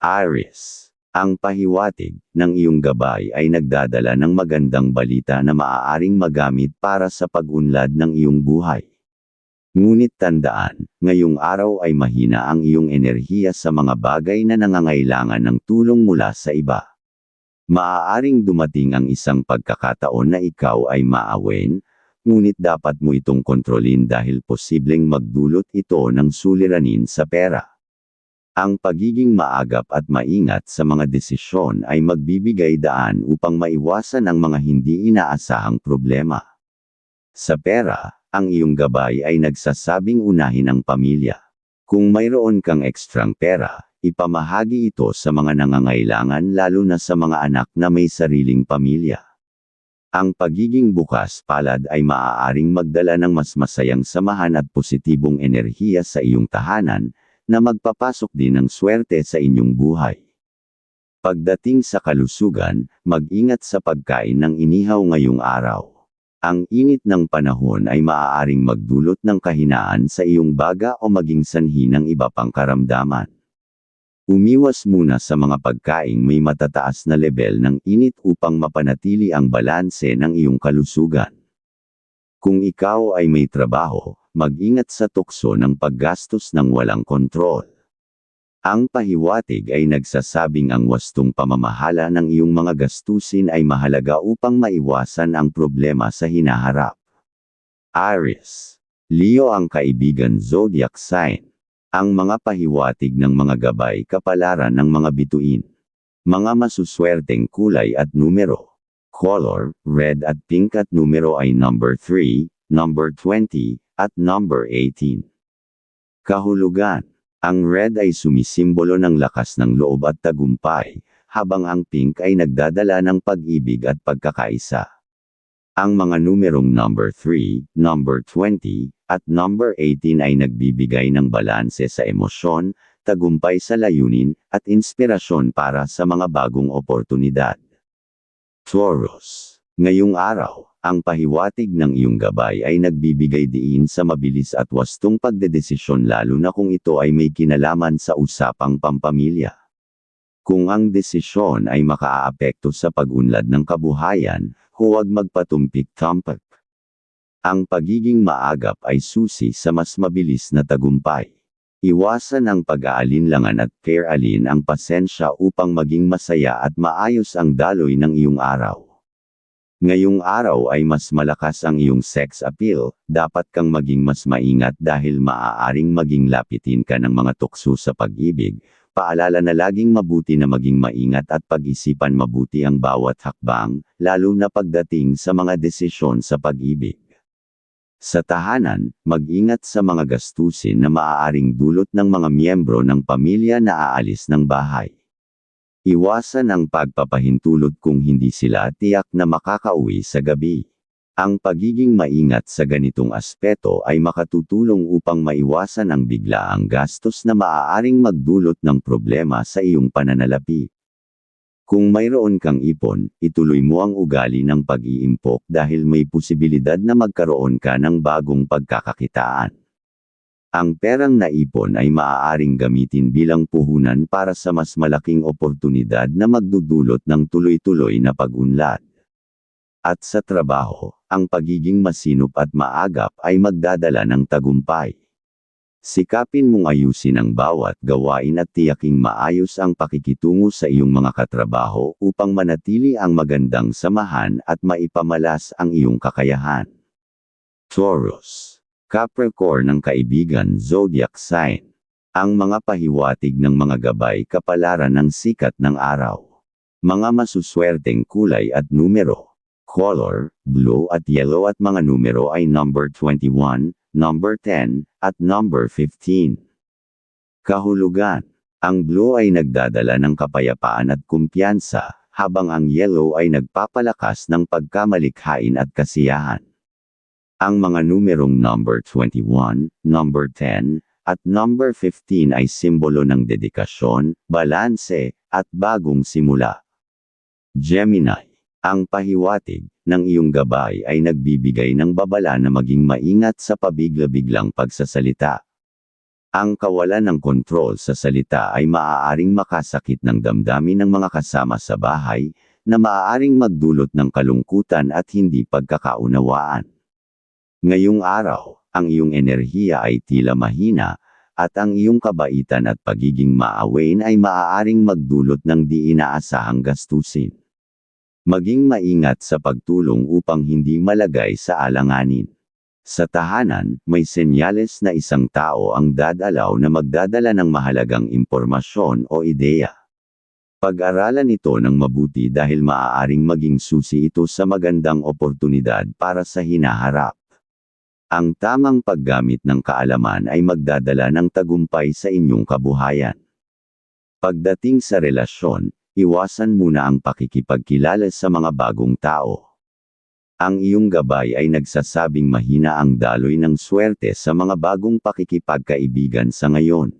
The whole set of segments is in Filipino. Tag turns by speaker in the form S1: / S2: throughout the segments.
S1: Aries. Ang pahiwatig ng iyong gabay ay nagdadala ng magandang balita na maaaring magamit para sa pag-unlad ng iyong buhay. Ngunit tandaan, ngayong araw ay mahina ang iyong enerhiya sa mga bagay na nangangailangan ng tulong mula sa iba. Maaaring dumating ang isang pagkakataon na ikaw ay maawen, ngunit dapat mo itong kontrolin dahil posibleng magdulot ito ng suliranin sa pera. Ang pagiging maagap at maingat sa mga desisyon ay magbibigay daan upang maiwasan ang mga hindi inaasahang problema. Sa pera, ang iyong gabay ay nagsasabing unahin ang pamilya. Kung mayroon kang ekstrang pera, ipamahagi ito sa mga nangangailangan lalo na sa mga anak na may sariling pamilya. Ang pagiging bukas palad ay maaaring magdala ng mas masayang samahan at positibong enerhiya sa iyong tahanan, na magpapasok din ng swerte sa inyong buhay. Pagdating sa kalusugan, mag-ingat sa pagkain ng inihaw ngayong araw. Ang init ng panahon ay maaaring magdulot ng kahinaan sa iyong baga o maging sanhi ng iba pang karamdaman. Umiwas muna sa mga pagkaing may matataas na level ng init upang mapanatili ang balanse ng iyong kalusugan. Kung ikaw ay may trabaho, mag-ingat sa tukso ng paggastos ng walang kontrol. Ang pahiwatig ay nagsasabing ang wastong pamamahala ng iyong mga gastusin ay mahalaga upang maiwasan ang problema sa hinaharap. Aries. Leo ang kaibigan zodiac sign. Ang mga pahiwatig ng mga gabay kapalaran ng mga bituin. Mga masuswerteng kulay at numero. Color, red at pink at numero ay number 3, number 20, at number 18. Kahulugan. Ang red ay sumisimbolo ng lakas ng loob at tagumpay, habang ang pink ay nagdadala ng pag-ibig at pagkakaisa. Ang mga numerong number 3, number 20, at number 18 ay nagbibigay ng balanse sa emosyon, tagumpay sa layunin, at inspirasyon para sa mga bagong oportunidad. Taurus. Ngayong araw, ang pahiwatig ng iyong gabay ay nagbibigay diin sa mabilis at wastong pagdedesisyon lalo na kung ito ay may kinalaman sa usapang pampamilya. Kung ang desisyon ay makaaapekto sa pag-unlad ng kabuhayan, huwag magpatumpik-tampak. Ang pagiging maagap ay susi sa mas mabilis na tagumpay. Iwasan ang pag-aalinlangan at care-alin ang pasensya upang maging masaya at maayos ang daloy ng iyong araw. Ngayong araw ay mas malakas ang iyong sex appeal, dapat kang maging mas maingat dahil maaaring maging lapitin ka ng mga tukso sa pag-ibig. Paalala na laging mabuti na maging maingat at pag-isipan mabuti ang bawat hakbang, lalo na pagdating sa mga desisyon sa pag-ibig. Sa tahanan, mag-ingat sa mga gastusin na maaaring dulot ng mga miyembro ng pamilya na aalis ng bahay. Iwasan ang pagpapahintulot kung hindi sila tiyak na makakauwi sa gabi. Ang pagiging maingat sa ganitong aspeto ay makatutulong upang maiwasan ang biglaang gastos na maaaring magdulot ng problema sa iyong pananalapi. Kung mayroon kang ipon, ituloy mo ang ugali ng pag-iimpok dahil may posibilidad na magkaroon ka ng bagong pagkakakitaan. Ang perang naipon ay maaaring gamitin bilang puhunan para sa mas malaking oportunidad na magdudulot ng tuloy-tuloy na pag-unlad. At sa trabaho, ang pagiging masinop at maagap ay magdadala ng tagumpay. Sikapin mong ayusin ang bawat gawain at tiyaking maayos ang pakikitungo sa iyong mga katrabaho upang manatili ang magandang samahan at maipamalas ang iyong kakayahan. Taurus Capricorn ng kaibigan zodiac sign. Ang mga pahiwatig ng mga gabay kapalaran ng sikat ng araw. Mga masuswerteng kulay at numero. Color, blue at yellow at mga numero ay number 21, number 10, at number 15. Kahulugan. Ang blue ay nagdadala ng kapayapaan at kumpiyansa, habang ang yellow ay nagpapalakas ng pagkamalikhain at kasiyahan. Ang mga numerong number 21, number 10, at number 15 ay simbolo ng dedikasyon, balanse, at bagong simula. Gemini. Ang pahiwatig ng iyong gabay ay nagbibigay ng babala na maging maingat sa pabigla-biglang pagsasalita. Ang kawalan ng kontrol sa salita ay maaaring makasakit ng damdamin ng mga kasama sa bahay, na maaaring magdulot ng kalungkutan at hindi pagkakaunawaan. Ngayong araw, ang iyong enerhiya ay tila mahina, at ang iyong kabaitan at pagiging maawain ay maaaring magdulot ng di inaasahang gastusin. Maging maingat sa pagtulong upang hindi malagay sa alanganin. Sa tahanan, may senyales na isang tao ang dadalaw na magdadala ng mahalagang impormasyon o ideya. Pag-aralan ito ng mabuti dahil maaaring maging susi ito sa magandang oportunidad para sa hinaharap. Ang tamang paggamit ng kaalaman ay magdadala ng tagumpay sa inyong kabuhayan. Pagdating sa relasyon, iwasan muna ang pakikipagkilala sa mga bagong tao. Ang iyong gabay ay nagsasabing mahina ang daloy ng swerte sa mga bagong pakikipagkaibigan sa ngayon.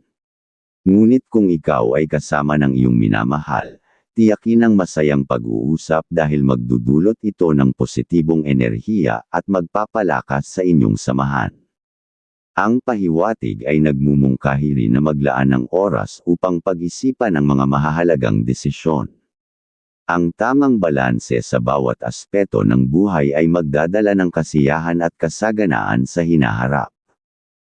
S1: Ngunit kung ikaw ay kasama ng iyong minamahal, tiyakin ang masayang pag-uusap dahil magdudulot ito ng positibong enerhiya at magpapalakas sa inyong samahan. Ang pahiwatig ay nagmumungkahi rin na maglaan ng oras upang pag-isipan ang mga mahahalagang desisyon. Ang tamang balanse sa bawat aspeto ng buhay ay magdadala ng kasiyahan at kasaganaan sa hinaharap.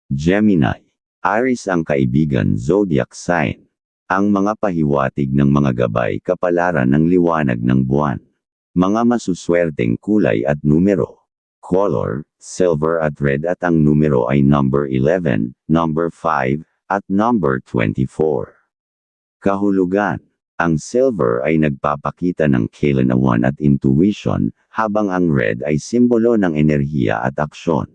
S1: Gemini, Aries ang kaibigan zodiac sign. Ang mga pahiwatig ng mga gabay kapalaran ng liwanag ng buwan. Mga masuswerteng kulay at numero. Color, silver at red at ang numero ay number 11, number 5, at number 24. Kahulugan. Ang silver ay nagpapakita ng kailanawan at intuition, habang ang red ay simbolo ng enerhiya at aksyon.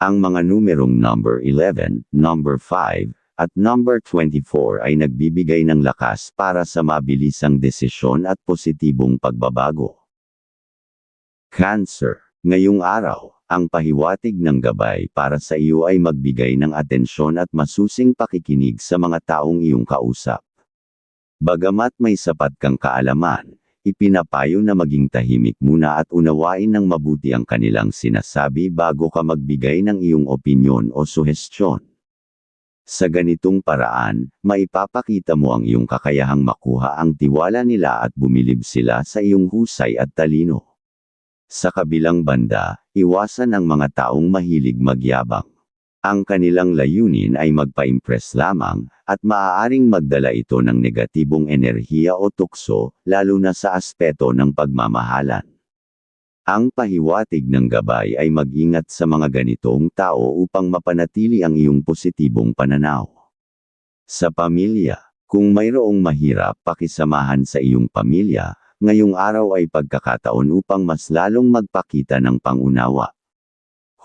S1: Ang mga numerong number 11, number 5, at number 24 ay nagbibigay ng lakas para sa mabilisang desisyon at positibong pagbabago. Cancer. Ngayong araw, ang pahiwatig ng gabay para sa iyo ay magbigay ng atensyon at masusing pakikinig sa mga taong iyong kausap. Bagamat may sapat kang kaalaman, ipinapayo na maging tahimik muna at unawain ng mabuti ang kanilang sinasabi bago ka magbigay ng iyong opinyon o suhestyon. Sa ganitong paraan, maipapakita mo ang iyong kakayahang makuha ang tiwala nila at bumilib sila sa iyong husay at talino. Sa kabilang banda, iwasan ang mga taong mahilig magyabang. Ang kanilang layunin ay magpa-impress lamang, at maaaring magdala ito ng negatibong enerhiya o tukso, lalo na sa aspeto ng pagmamahalan. Ang pahiwatig ng gabay ay mag-ingat sa mga ganitong tao upang mapanatili ang iyong positibong pananaw. Sa pamilya, kung mayroong mahirap pakisamahan sa iyong pamilya, ngayong araw ay pagkakataon upang mas lalong magpakita ng pangunawa.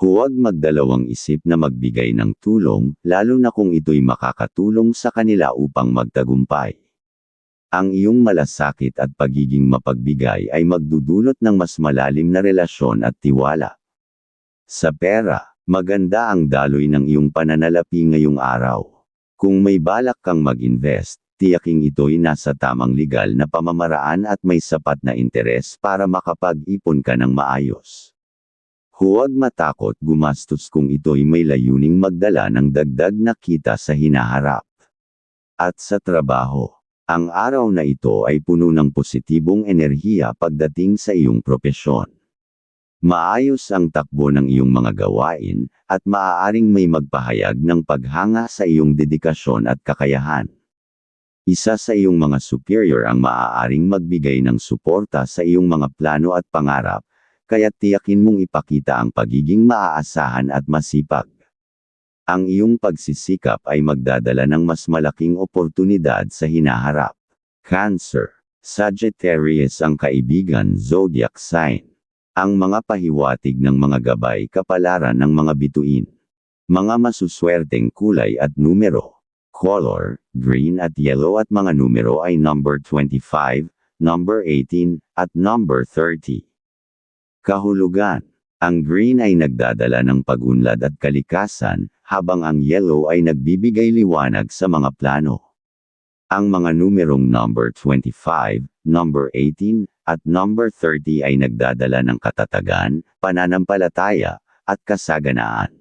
S1: Huwag magdalawang isip na magbigay ng tulong, lalo na kung ito'y makakatulong sa kanila upang magtagumpay. Ang iyong malasakit at pagiging mapagbigay ay magdudulot ng mas malalim na relasyon at tiwala. Sa pera, maganda ang daloy ng iyong pananalapi ngayong araw. Kung may balak kang mag-invest, tiyaking ito'y nasa tamang legal na pamamaraan at may sapat na interes para makapag-ipon ka ng maayos. Huwag matakot gumastos kung ito'y may layuning magdala ng dagdag na kita sa hinaharap. At sa trabaho, ang araw na ito ay puno ng positibong enerhiya pagdating sa iyong propesyon. Maayos ang takbo ng iyong mga gawain, at maaaring may magpahayag ng paghanga sa iyong dedikasyon at kakayahan. Isa sa iyong mga superior ang maaaring magbigay ng suporta sa iyong mga plano at pangarap, kaya tiyakin mong ipakita ang pagiging maaasahan at masipag. Ang iyong pagsisikap ay magdadala ng mas malaking oportunidad sa hinaharap. Cancer. Sagittarius ang kaibigan zodiac sign. Ang mga pahiwatig ng mga gabay kapalaran ng mga bituin. Mga masuswerteng kulay at numero. Color, green at yellow at mga numero ay number 25, number 18, at number 30. Kahulugan. Ang green ay nagdadala ng pagunlad at kalikasan, habang ang yellow ay nagbibigay liwanag sa mga plano. Ang mga numerong number 25, number 18, at number 30 ay nagdadala ng katatagan, pananampalataya, at kasaganaan.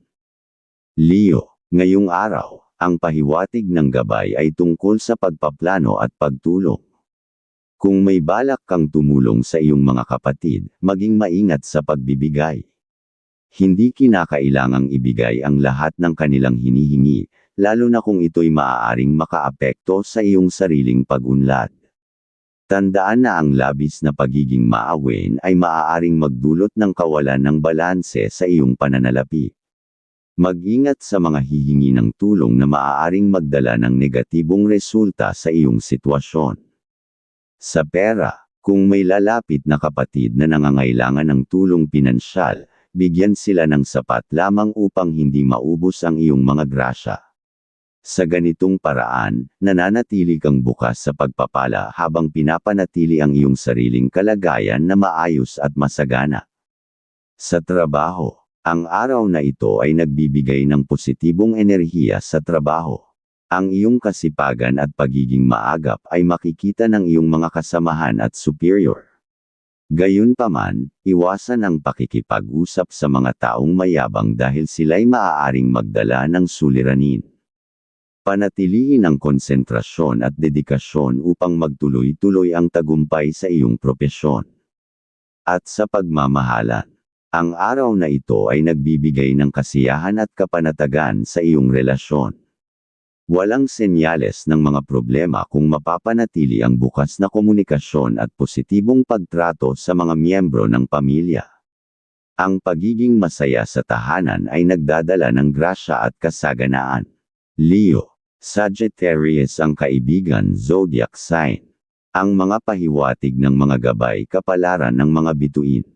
S1: Leo, ngayong araw, ang pahiwatig ng gabay ay tungkol sa pagpaplano at pagtulong. Kung may balak kang tumulong sa iyong mga kapatid, maging maingat sa pagbibigay. Hindi kinakailangang ibigay ang lahat ng kanilang hinihingi, lalo na kung ito'y maaaring makaapekto sa iyong sariling pagunlad. Tandaan na ang labis na pagiging maawin ay maaaring magdulot ng kawalan ng balanse sa iyong pananalapi. Mag-ingat sa mga hihingi ng tulong na maaaring magdala ng negatibong resulta sa iyong sitwasyon. Sa pera, kung may lalapit na kapatid na nangangailangan ng tulong pinansyal, bigyan sila ng sapat lamang upang hindi maubos ang iyong mga grasya. Sa ganitong paraan, nananatili kang bukas sa pagpapala habang pinapanatili ang iyong sariling kalagayan na maayos at masagana. Sa trabaho, ang araw na ito ay nagbibigay ng positibong enerhiya sa trabaho. Ang iyong kasipagan at pagiging maagap ay makikita ng iyong mga kasamahan at superior. Gayunpaman, iwasan ang pakikipag-usap sa mga taong mayabang dahil sila'y maaaring magdala ng suliranin. Panatilihin ang konsentrasyon at dedikasyon upang magtuloy-tuloy ang tagumpay sa iyong propesyon. At sa pagmamahalan, ang araw na ito ay nagbibigay ng kasiyahan at kapanatagan sa iyong relasyon. Walang senyales ng mga problema kung mapapanatili ang bukas na komunikasyon at positibong pagtrato sa mga miyembro ng pamilya. Ang pagiging masaya sa tahanan ay nagdadala ng grasya at kasaganaan. Leo Sagittarius ang kaibigan zodiac sign. Ang mga pahiwatig ng mga gabay kapalaran ng mga bituin.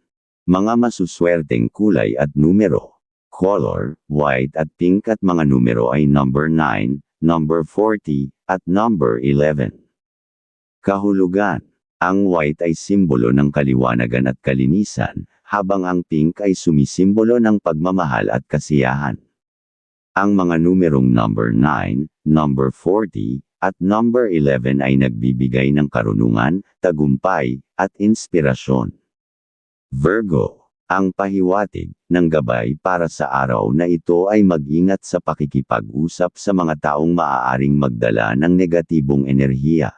S1: Mga masuswerteng kulay at numero. Color, white at pink at mga numero ay number 9, number 40, at number 11. Kahulugan. Ang white ay simbolo ng kaliwanagan at kalinisan, habang ang pink ay sumisimbolo ng pagmamahal at kasiyahan. Ang mga numerong number 9, number 40, at number 11 ay nagbibigay ng karunungan, tagumpay, at inspirasyon. Virgo, ang pahiwatig ng gabay para sa araw na ito ay mag-ingat sa pakikipag-usap sa mga taong maaaring magdala ng negatibong enerhiya.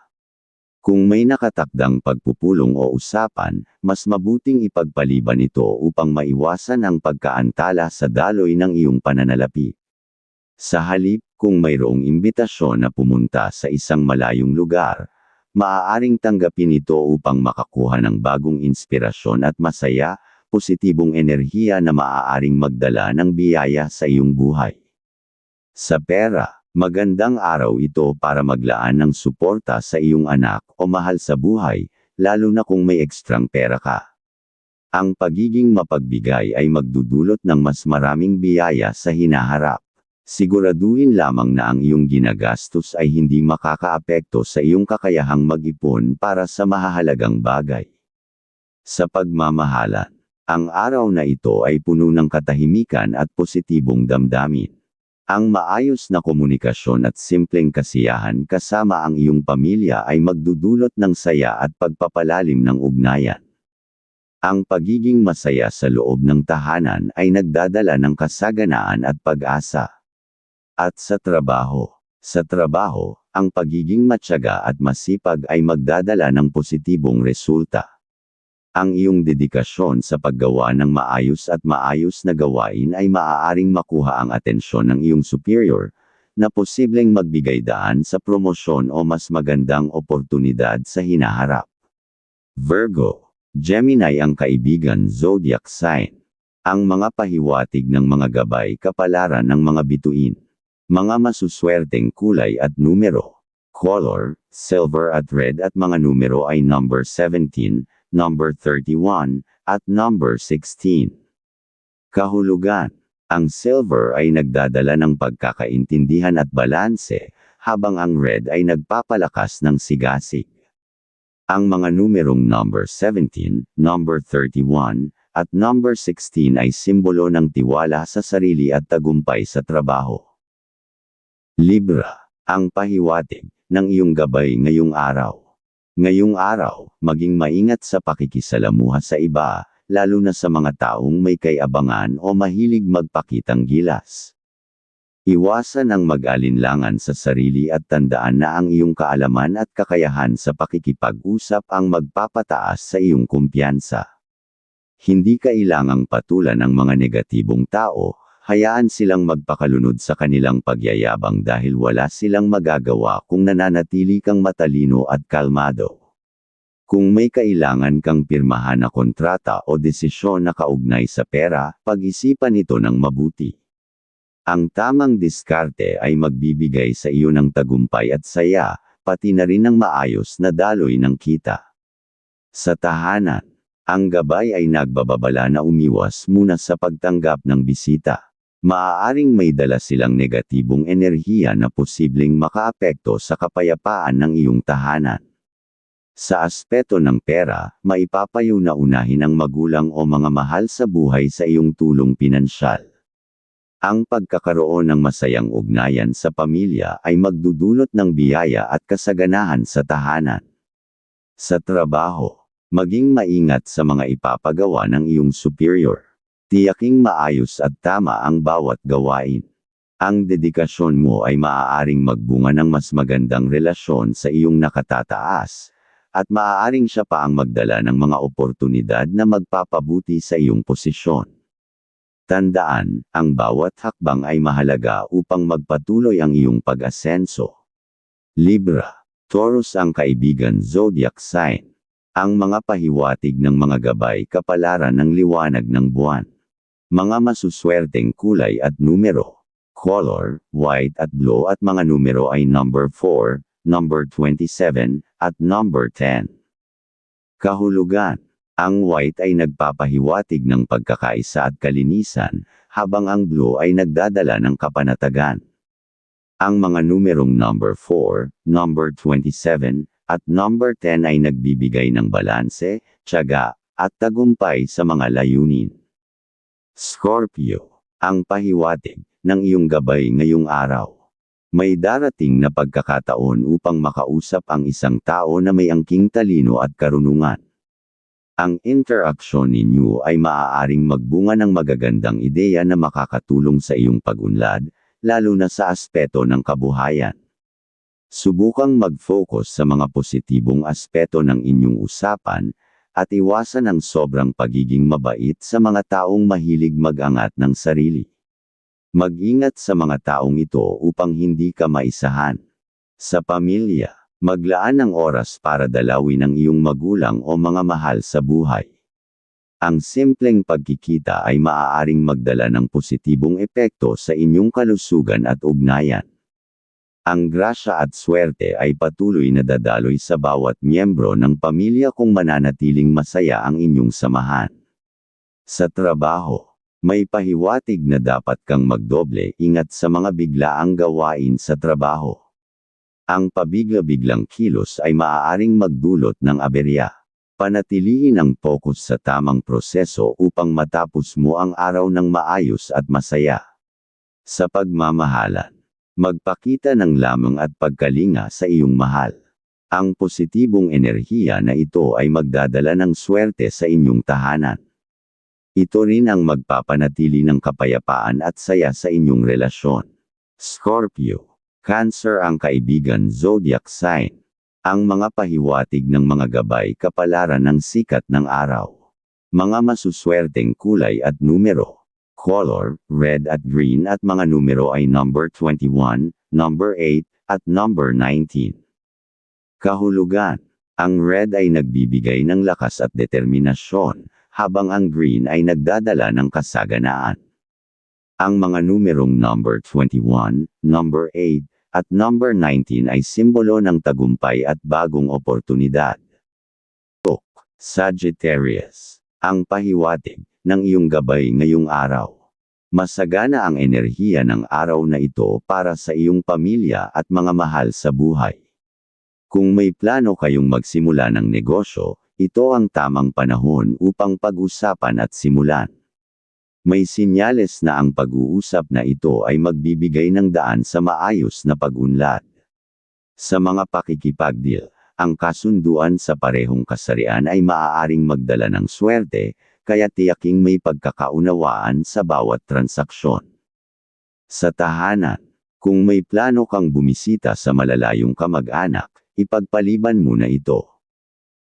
S1: Kung may nakatakdang pagpupulong o usapan, mas mabuting ipagpaliban ito upang maiwasan ang pagkaantala sa daloy ng iyong pananalapi. Sa halip, kung mayroong imbitasyon na pumunta sa isang malayong lugar, maaaring tanggapin ito upang makakuha ng bagong inspirasyon at masaya, positibong enerhiya na maaaring magdala ng biyaya sa iyong buhay. Sa pera, magandang araw ito para maglaan ng suporta sa iyong anak o mahal sa buhay, lalo na kung may ekstrang pera ka. Ang pagiging mapagbigay ay magdudulot ng mas maraming biyaya sa hinaharap. Siguraduhin lamang na ang iyong ginagastos ay hindi makakaapekto sa iyong kakayahang mag-ipon para sa mahahalagang bagay. Sa pagmamahalan, ang araw na ito ay puno ng katahimikan at positibong damdamin. Ang maayos na komunikasyon at simpleng kasiyahan kasama ang iyong pamilya ay magdudulot ng saya at pagpapalalim ng ugnayan. Ang pagiging masaya sa loob ng tahanan ay nagdadala ng kasaganaan at pag-asa. At sa trabaho. Sa trabaho, ang pagiging matyaga at masipag ay magdadala ng positibong resulta. Ang iyong dedikasyon sa paggawa ng maayos at maayos na gawain ay maaaring makuha ang atensyon ng iyong superior, na posibleng magbigay daan sa promosyon o mas magandang oportunidad sa hinaharap. Virgo, Gemini ang kaibigan zodiac sign. Ang mga pahiwatig ng mga gabay kapalaran ng mga bituin. Mga masuswerteng kulay at numero. Color, silver at red at mga numero ay number 17, number 31, at number 16. Kahulugan. Ang silver ay nagdadala ng pagkakaintindihan at balanse, habang ang red ay nagpapalakas ng sigasig. Ang mga numerong number 17, number 31, at number 16 ay simbolo ng tiwala sa sarili at tagumpay sa trabaho. Libra, ang pahiwatig ng iyong gabay ngayong araw. Ngayong araw, maging maingat sa pakikisalamuha sa iba, lalo na sa mga taong may kayabangan o mahilig magpakitang gilas. Iwasan ang mag-alinlangan sa sarili at tandaan na ang iyong kaalaman at kakayahan sa pakikipag-usap ang magpapataas sa iyong kumpiyansa. Hindi kailangang patulan ang mga negatibong tao, hayaan silang magpakalunod sa kanilang pagyayabang dahil wala silang magagawa kung nananatili kang matalino at kalmado. Kung may kailangan kang pirmahan na kontrata o desisyon na kaugnay sa pera, pag-isipan ito ng mabuti. Ang tamang diskarte ay magbibigay sa iyo ng tagumpay at saya, pati na rin ng maayos na daloy ng kita. Sa tahanan, ang gabay ay nagbababala na umiwas muna sa pagtanggap ng bisita. Maaaring may dala silang negatibong enerhiya na posibleng makaapekto sa kapayapaan ng iyong tahanan. Sa aspeto ng pera, maipapayo na unahin ang magulang o mga mahal sa buhay sa iyong tulong pinansyal. Ang pagkakaroon ng masayang ugnayan sa pamilya ay magdudulot ng biyaya at kasaganahan sa tahanan. Sa trabaho, maging maingat sa mga ipapagawa ng iyong superior. Tiyaking maayos at tama ang bawat gawain. Ang dedikasyon mo ay maaaring magbunga ng mas magandang relasyon sa iyong nakatataas, at maaaring siya pa ang magdala ng mga oportunidad na magpapabuti sa iyong posisyon. Tandaan, ang bawat hakbang ay mahalaga upang magpatuloy ang iyong pag-asenso. Libra, Taurus ang kaibigan zodiac sign. Ang mga pahiwatig ng mga gabay kapalaran ng liwanag ng buwan. Mga masuswerteng kulay at numero. Color, white at blue at mga numero ay number 4, number 27, at number 10. Kahulugan ang white ay nagpapahiwatig ng pagkakaisa at kalinisan, habang ang blue ay nagdadala ng kapanatagan. Ang mga numerong number 4, number 27, at number 10 ay nagbibigay ng balanse, tiyaga, at tagumpay sa mga layunin. Scorpio, ang pahiwatig ng iyong gabay ngayong araw. May darating na pagkakataon upang makausap ang isang tao na may angking talino at karunungan. Ang interaksyon ninyo ay maaaring magbunga ng magagandang ideya na makakatulong sa iyong pagunlad, lalo na sa aspeto ng kabuhayan. Subukang mag-focus sa mga positibong aspeto ng inyong usapan, at iwasan ang sobrang pagiging mabait sa mga taong mahilig mag-angat ng sarili. Mag-ingat sa mga taong ito upang hindi ka maisahan. Sa pamilya, Maglaan ng oras para dalawin ang iyong magulang o mga mahal sa buhay. Ang simpleng pagkikita ay maaaring magdala ng positibong epekto sa inyong kalusugan at ugnayan. Ang grasya at swerte ay patuloy na dadaloy sa bawat miyembro ng pamilya kung mananatiling masaya ang inyong samahan. Sa trabaho, may pahiwatig na dapat kang magdoble ingat sa mga biglaang gawain sa trabaho. Ang pabigla-biglang kilos ay maaaring magdulot ng aberya. Panatilihin ang focus sa tamang proseso upang matapos mo ang araw ng maayos at masaya. Sa pagmamahalan, magpakita ng lamang at pagkalinga sa iyong mahal. Ang positibong enerhiya na ito ay magdadala ng swerte sa inyong tahanan. Ito rin ang magpapanatili ng kapayapaan at saya sa inyong relasyon. Scorpio Cancer ang kaibigan zodiac sign. Ang mga pahiwatig ng mga gabay kapalaran ng sikat ng araw. Mga masuswerteng kulay at numero. Color, red at green at mga numero ay number 21, number 8, at number 19. Kahulugan. Ang red ay nagbibigay ng lakas at determinasyon, habang ang green ay nagdadala ng kasaganaan. Ang mga numerong number 21, number 8, at number 19 ay simbolo ng tagumpay at bagong oportunidad. Tok, Sagittarius, ang pahiwatig ng iyong gabay ngayong araw. Masagana ang enerhiya ng araw na ito para sa iyong pamilya at mga mahal sa buhay. Kung may plano kayong magsimula ng negosyo, ito ang tamang panahon upang pag-usapan at simulan. May sinyales na ang pag-uusap na ito ay magbibigay ng daan sa maayos na pag-unlad. Sa mga pakikipagdeal, ang kasunduan sa parehong kasarian ay maaaring magdala ng swerte, kaya tiyaking may pagkakaunawaan sa bawat transaksyon. Sa tahanan, kung may plano kang bumisita sa malalayong kamag-anak, ipagpaliban muna ito.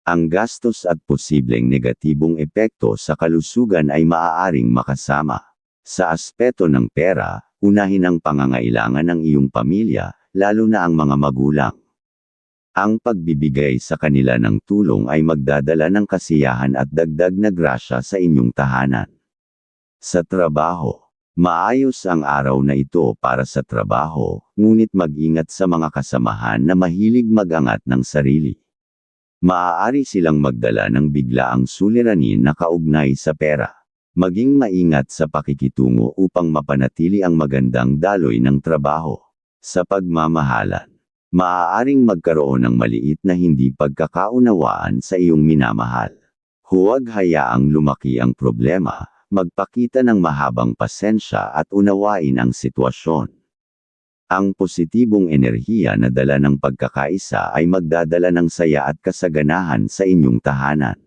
S1: Ang gastos at posibleng negatibong epekto sa kalusugan ay maaaring makasama. Sa aspeto ng pera, unahin ang pangangailangan ng iyong pamilya, lalo na ang mga magulang. Ang pagbibigay sa kanila ng tulong ay magdadala ng kasiyahan at dagdag na grasya sa inyong tahanan. Sa trabaho, maayos ang araw na ito para sa trabaho, ngunit mag-ingat sa mga kasamahan na mahilig magangat ng sarili. Maaari silang magdala ng biglaang suliranin na kaugnay sa pera. Maging maingat sa pakikitungo upang mapanatili ang magandang daloy ng trabaho. Sa pagmamahalan, maaaring magkaroon ng maliit na hindi pagkakaunawaan sa iyong minamahal. Huwag hayaang lumaki ang problema, magpakita ng mahabang pasensya at unawain ang sitwasyon. Ang positibong enerhiya na dala ng pagkakaisa ay magdadala ng saya at kasaganahan sa inyong tahanan.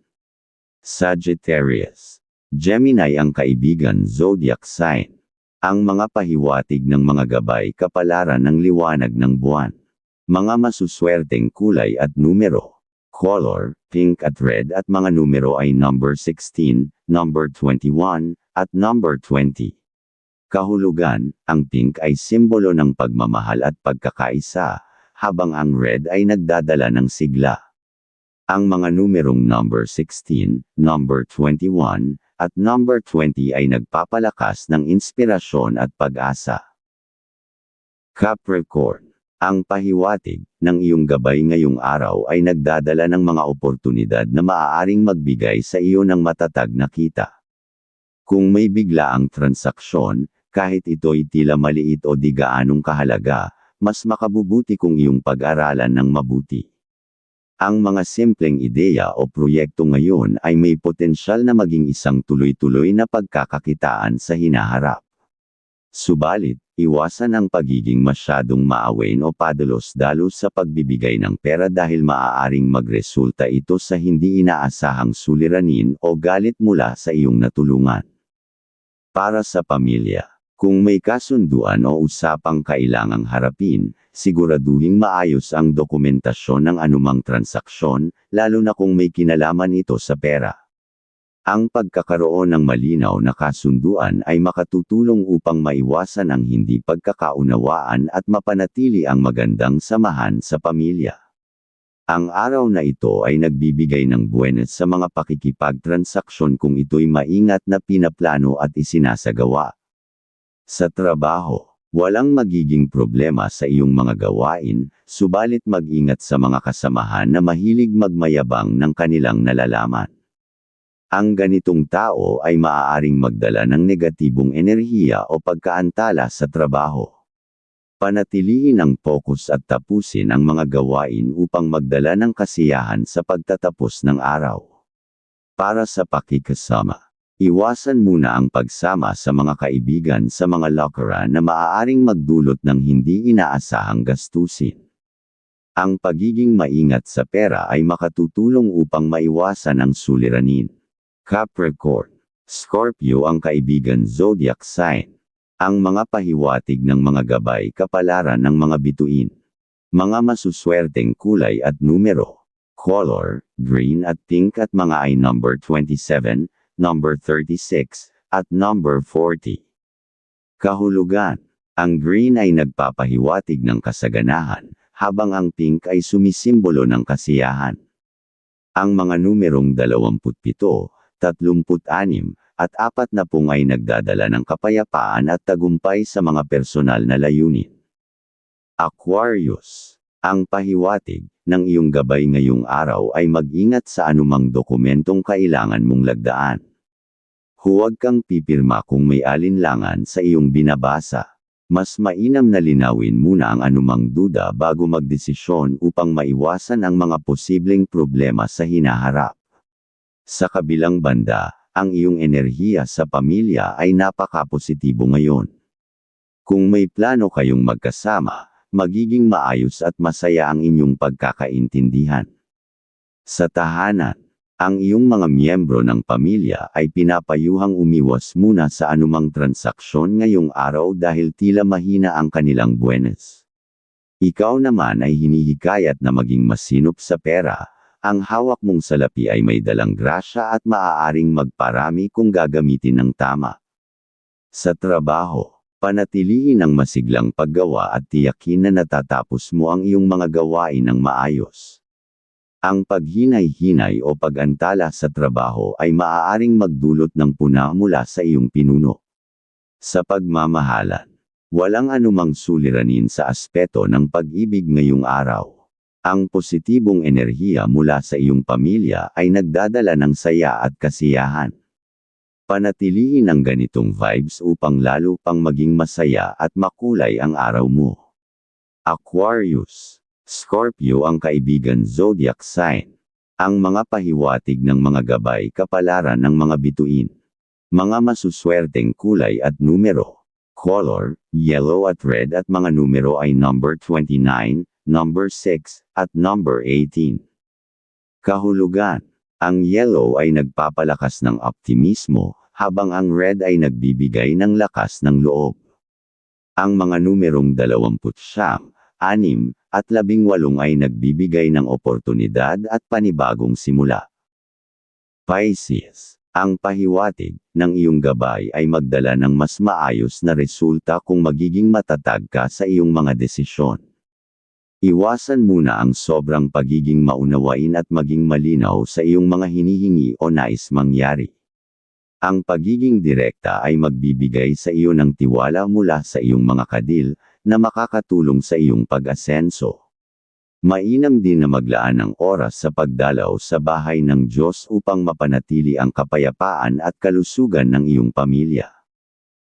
S1: Sagittarius. Gemini ang kaibigan zodiac sign. Ang mga pahiwatig ng mga gabay kapalaran ng liwanag ng buwan. Mga masuswerteng kulay at numero. Color, pink at red at mga numero ay number 16, number 21, at number 20 kahulugan, ang pink ay simbolo ng pagmamahal at pagkakaisa, habang ang red ay nagdadala ng sigla. Ang mga numerong number 16, number 21, at number 20 ay nagpapalakas ng inspirasyon at pag-asa. Capricorn ang pahiwatig ng iyong gabay ngayong araw ay nagdadala ng mga oportunidad na maaaring magbigay sa iyo ng matatag na kita. Kung may biglaang transaksyon, kahit ito'y tila maliit o di gaanong kahalaga, mas makabubuti kung iyong pag-aralan ng mabuti. Ang mga simpleng ideya o proyekto ngayon ay may potensyal na maging isang tuloy-tuloy na pagkakakitaan sa hinaharap. Subalit, iwasan ang pagiging masyadong maawain o padalos-dalos sa pagbibigay ng pera dahil maaaring magresulta ito sa hindi inaasahang suliranin o galit mula sa iyong natulungan. Para sa pamilya kung may kasunduan o usapang kailangang harapin, siguraduhing maayos ang dokumentasyon ng anumang transaksyon, lalo na kung may kinalaman ito sa pera. Ang pagkakaroon ng malinaw na kasunduan ay makatutulong upang maiwasan ang hindi pagkakaunawaan at mapanatili ang magandang samahan sa pamilya. Ang araw na ito ay nagbibigay ng buwenas sa mga pakikipagtransaksyon kung ito'y maingat na pinaplano at isinasagawa. Sa trabaho, walang magiging problema sa iyong mga gawain, subalit mag-ingat sa mga kasamahan na mahilig magmayabang ng kanilang nalalaman. Ang ganitong tao ay maaaring magdala ng negatibong enerhiya o pagkaantala sa trabaho. Panatiliin ang focus at tapusin ang mga gawain upang magdala ng kasiyahan sa pagtatapos ng araw. Para sa pakikasama Iwasan muna ang pagsama sa mga kaibigan sa mga lockera na maaaring magdulot ng hindi inaasahang gastusin. Ang pagiging maingat sa pera ay makatutulong upang maiwasan ang suliranin. Capricorn, Scorpio ang kaibigan zodiac sign. Ang mga pahiwatig ng mga gabay kapalaran ng mga bituin. Mga masuswerteng kulay at numero. Color, green at pink at mga ay number 27, number 36, at number 40. Kahulugan. Ang green ay nagpapahiwatig ng kasaganahan, habang ang pink ay sumisimbolo ng kasiyahan. Ang mga numerong 27, 36, at 40 ay nagdadala ng kapayapaan at tagumpay sa mga personal na layunin. Aquarius. Ang pahiwatig ng iyong gabay ngayong araw ay mag-ingat sa anumang dokumentong kailangan mong lagdaan. Huwag kang pipirma kung may alinlangan sa iyong binabasa. Mas mainam na linawin muna ang anumang duda bago magdesisyon upang maiwasan ang mga posibleng problema sa hinaharap. Sa kabilang banda, ang iyong enerhiya sa pamilya ay napaka-positibo ngayon. Kung may plano kayong magkasama, magiging maayos at masaya ang inyong pagkakaintindihan. Sa tahanan, ang iyong mga miyembro ng pamilya ay pinapayuhang umiwas muna sa anumang transaksyon ngayong araw dahil tila mahina ang kanilang buwenes. Ikaw naman ay hinihikayat na maging masinop sa pera, ang hawak mong salapi ay may dalang grasya at maaaring magparami kung gagamitin ng tama. Sa trabaho, panatiliin ang masiglang paggawa at tiyakin na natatapos mo ang iyong mga gawain ng maayos. Ang paghinay-hinay o pag-antala sa trabaho ay maaaring magdulot ng puna mula sa iyong pinuno. Sa pagmamahalan, walang anumang suliranin sa aspeto ng pag-ibig ngayong araw. Ang positibong enerhiya mula sa iyong pamilya ay nagdadala ng saya at kasiyahan. Panatiliin ang ganitong vibes upang lalo pang maging masaya at makulay ang araw mo. Aquarius Scorpio ang kaibigan zodiac sign. Ang mga pahiwatig ng mga gabay kapalaran ng mga bituin. Mga masuswerteng kulay at numero. Color, yellow at red at mga numero ay number 29, number 6, at number 18. Kahulugan. Ang yellow ay nagpapalakas ng optimismo, habang ang red ay nagbibigay ng lakas ng loob. Ang mga numerong 29, 6, at 18 ay nagbibigay ng oportunidad at panibagong simula. Pisces, ang pahiwatig ng iyong gabay ay magdala ng mas maayos na resulta kung magiging matatag ka sa iyong mga desisyon. Iwasan muna ang sobrang pagiging maunawain at maging malinaw sa iyong mga hinihingi o nais mangyari. Ang pagiging direkta ay magbibigay sa iyo ng tiwala mula sa iyong mga kadil, na makakatulong sa iyong pag-asenso. Mainam din na maglaan ng oras sa pagdalaw sa bahay ng Diyos upang mapanatili ang kapayapaan at kalusugan ng iyong pamilya.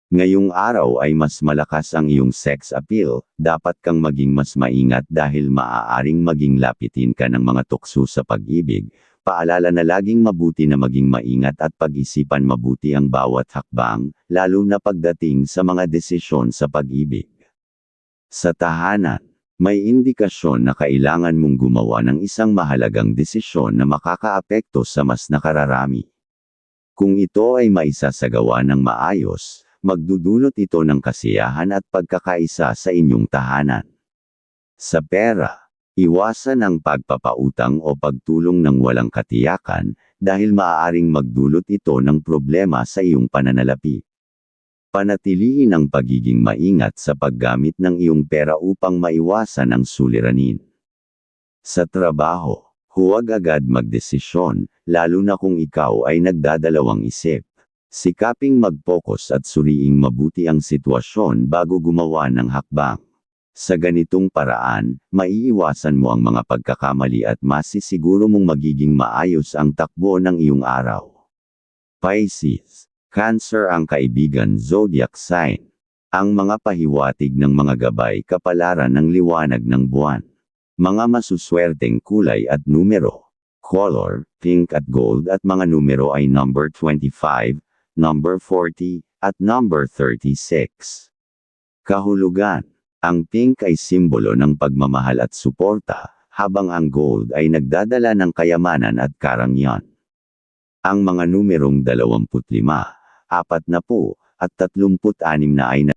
S1: Ngayong araw ay mas malakas ang iyong sex appeal, dapat kang maging mas maingat dahil maaaring maging lapitin ka ng mga tukso sa pag-ibig, paalala na laging mabuti na maging maingat at pag-isipan mabuti ang bawat hakbang, lalo na pagdating sa mga desisyon sa pag-ibig. Sa tahanan, may indikasyon na kailangan mong gumawa ng isang mahalagang desisyon na makakaapekto sa mas nakararami. Kung ito ay maisasagawa ng maayos, magdudulot ito ng kasiyahan at pagkakaisa sa inyong tahanan. Sa pera, iwasan ang pagpapautang o pagtulong ng walang katiyakan, dahil maaaring magdulot ito ng problema sa iyong pananalapi. Panatiliin ang pagiging maingat sa paggamit ng iyong pera upang maiwasan ang suliranin. Sa trabaho, huwag agad magdesisyon, lalo na kung ikaw ay nagdadalawang isip. Sikaping mag-focus at suriing mabuti ang sitwasyon bago gumawa ng hakbang. Sa ganitong paraan, maiiwasan mo ang mga pagkakamali at masisiguro mong magiging maayos ang takbo ng iyong araw. Pisces, Cancer ang kaibigan zodiac sign. Ang mga pahiwatig ng mga gabay kapalaran ng liwanag ng buwan. Mga masuswerteng kulay at numero. Color, pink at gold at mga numero ay number 25, number 40, at number 36. Kahulugan. Ang pink ay simbolo ng pagmamahal at suporta, habang ang gold ay nagdadala ng kayamanan at karangyaan. Ang mga numerong 25, 40, at 36 na ay